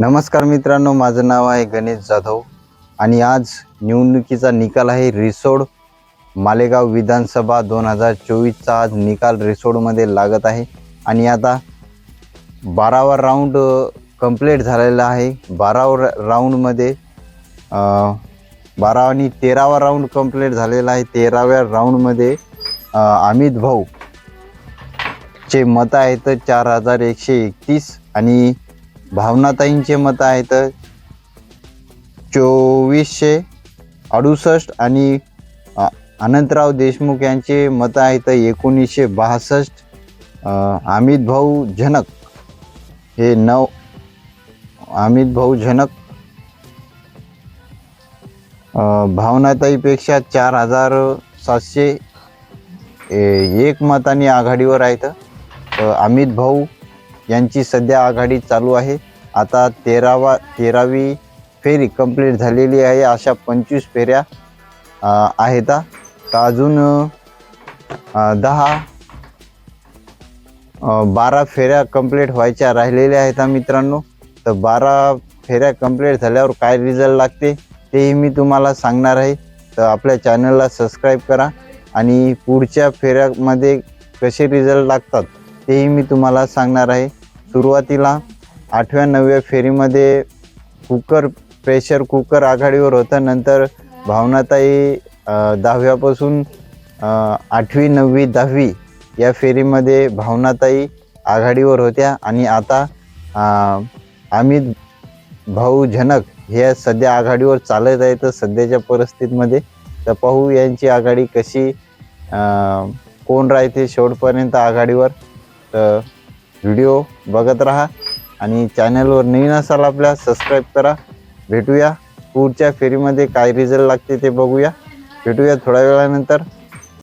नमस्कार मित्रांनो माझं नाव आहे गणेश जाधव आणि आज निवडणुकीचा निकाल आहे रिसोड मालेगाव विधानसभा दोन हजार चोवीसचा आज निकाल रिसोडमध्ये लागत आहे. आणि आता बारावा राऊंड कंप्लीट झालेला आहे. बारावा राऊंडमध्ये अ, बारा आणि तेरावा राऊंड कंप्लीट झालेला आहे. तेराव्या राऊंडमध्ये अमित भाऊ चे मतं आहेत चार हजार एकशे एकतीस आणि भावनाताईंचे मतं आहेत चोवीसशे अडुसष्ट आणि अनंतराव देशमुख यांचे मतं आहेत एकोणीसशे बासष्ट अमित भाऊ झनक हे नऊ अमित भाऊ झनक भावनाताईपेक्षा चार हजार सातशे ए- एक मताने आघाडीवर आहेत अमित भाऊ यांची सध्या आघाडी चालू आहे. आता तेरावा तेरावी फेरी कंप्लीट झालेली आहे. अशा पंचवीस फेऱ्या आहेत तर अजून दहा बारा फेऱ्या कंप्लीट व्हायच्या राहिलेल्या आहेत मित्रांनो. तर बारा फेऱ्या कंप्लीट झाल्यावर काय रिझल्ट लागते तेही मी तुम्हाला सांगणार आहे. तर आपल्या चॅनलला सबस्क्राईब करा आणि पुढच्या फेऱ्यामध्ये कसे रिझल्ट लागतात तेही मी तुम्हाला सांगणार आहे. सुरुवातीला आठव्या नवव्या फेरीमध्ये कुकर प्रेशर कुकर आघाडीवर होतं. नंतर भावनाताई दहाव्यापासून आठवी नववी दहावी या फेरीमध्ये भावनाताई आघाडीवर होत्या. आणि आता आम्ही अमित भाऊ झनक हे सध्या आघाडीवर चालत आहे तर सध्याच्या परिस्थितीमध्ये तर पाहू यांची आघाडी कशी? कोण राहते शेवटपर्यंत आघाडीवर? तर व्हिडिओ बघत राहा. आणि चॅनलवर नवीन असाल आपल्या सबस्क्राईब करा. भेटूया. पुढच्या फेरीमध्ये काय रिझल्ट लागते ते बघूया. भेटूया थोड्या वेळानंतर.